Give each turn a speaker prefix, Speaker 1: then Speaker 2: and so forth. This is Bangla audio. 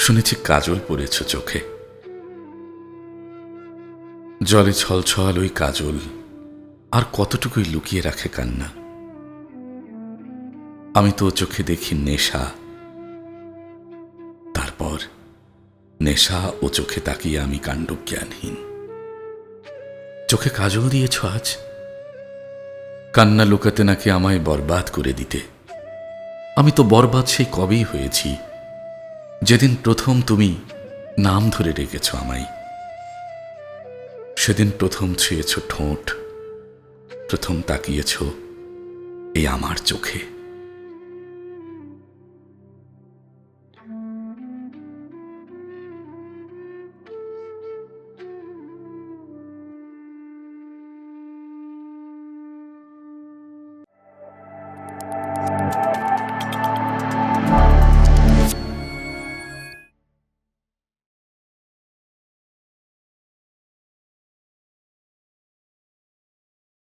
Speaker 1: শুনেছি কাজল পড়েছ চোখে। জলে ছলছল ওই কাজল, আর কতটুকুই লুকিয়ে রাখে কান্না। আমি তো চোখে দেখি নেশা। তারপর নেশা ও চোখে তাকিয়ে আমি কাণ্ড জ্ঞানহীন চোখে কাজল দিয়েছ আজ? কান্না লুকাতে নাকি আমায় বরবাদ করে দিতে? আমি তো বরবাদ সেই কবেই হয়েছি। যেদিন প্রথম তুমি নাম ধরে রেখেছ আমায়, সেদিন প্রথম ছুঁয়েছ ঠোঁট, প্রথম তাকিয়েছ এই আমার চোখে।